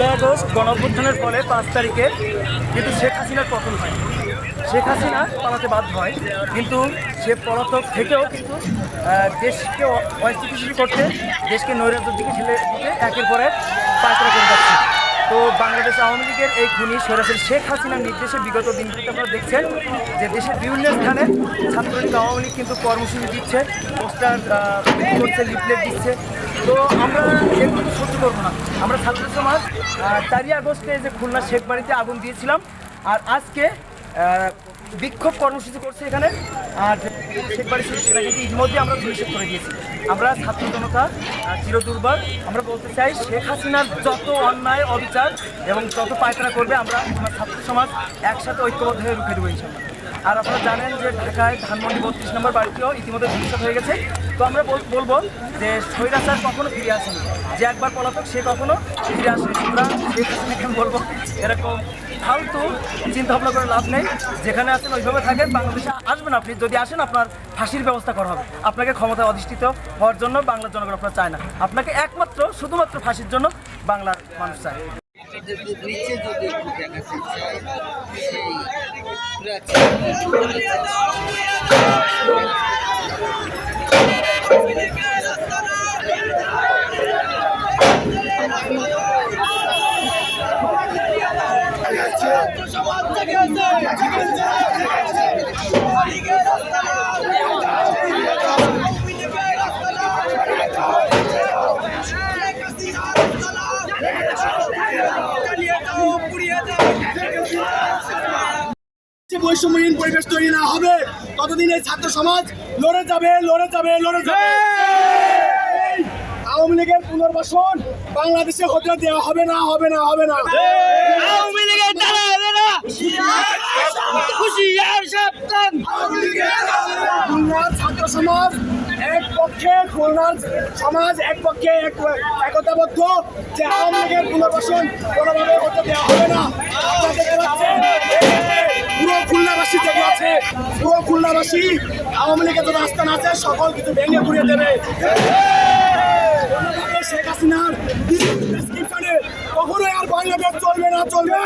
July August গণঅভ্যুত্থানের ফলে পাঁচ তারিখে কিন্তু শেখ হাসিনার পতন হয়। শেখ হাসিনা পালাতে বাধ্য হয়, কিন্তু সে পলাতক থেকেও কিন্তু দেশকে অস্থিতিশীল করতে, দেশকে নৈরাজ্যের দিকে ঠেলে দিতে একের পর এক রকম তো বাংলাদেশ আওয়ামী লীগের এই খুনি সরাসরি শেখ হাসিনার নির্দেশে বিগত দিনগুলিতে আপনারা দেখছেন যে দেশের বিভিন্ন স্থানে ছাত্রলীগ আওয়ামী লীগ কিন্তু কর্মসূচি দিচ্ছে, পোস্টার করছে, লিফলেট দিচ্ছে। তো আমরা এগুলো সহ্য করব না। আমরা ছাত্র সমাজ চারই আগস্টে যে খুলনা শেখ বাড়িতে আগুন দিয়েছিলাম, আর আজকে বিক্ষোভ কর্মসূচি করছে এখানে। আর শেখ বাড়ি কিন্তু ইতিমধ্যে আমরা নিষেধ করে দিয়েছি। আমরা ছাত্র জনতা চিরদুর্বার আমরা বলতে চাই, শেখ হাসিনার যত অন্যায়, অবিচার এবং যত পায়তারা করবে, আমরা আমার ছাত্র সমাজ একসাথে ঐক্যবদ্ধ হয়ে রুখে দেবো ইনশাল্লাহ। আর আপনারা জানেন যে ঢাকায় ধানমন্ডি বত্রিশ নম্বর বাড়িতেও ইতিমধ্যে ভবিষ্যৎ হয়ে গেছে। তো আমরা বলব যে স্বৈরাচার কখনো ফিরে আসেনি। যে একবার পলাতক, সে কখনো ফিরে আসেনি। সুতরাং আমি বলব? এরকম ফালতু চিন্তা ভাবনা করে লাভ নেই। যেখানে আছেন ওইভাবে থাকেন, বাংলাদেশে আসবেন আপনি। যদি আসেন, আপনার ফাঁসির ব্যবস্থা করা হবে। আপনাকে ক্ষমতায় অধিষ্ঠিত হওয়ার জন্য বাংলার জনগণ আপনার চায় না। আপনাকে একমাত্র, শুধুমাত্র ফাঁসির জন্য বাংলার মানুষ চায়। যদি নিচে যদি বৈষম্যহীন পরিবেশ তৈরি না হবে ততদিন এই ছাত্র সমাজ লড়ে যাবে লড়ে যাবে লড়ে যাবে। আওয়ামী লীগের পুনর্বাসন বাংলাদেশে হতে দেওয়া হবে না হবে না হবে না। আওয়ামী লীগের খুলনার ছাত্র সমাজ এক পক্ষে খুলনার সমাজ এক পক্ষে একতাবদ্ধ যে আওয়ামী লীগের পুনর্বাসন কোনোভাবে হতে দেওয়া হবে না। আপনারা খুলনাবাসী আওয়ামী লীগের যত আস্থান আছে সকল কিছু ভেঙে ঘুরিয়ে দেবে। শেখ হাসিনার কখনোই আর বাংলাদেশ চলবে না, চলবে।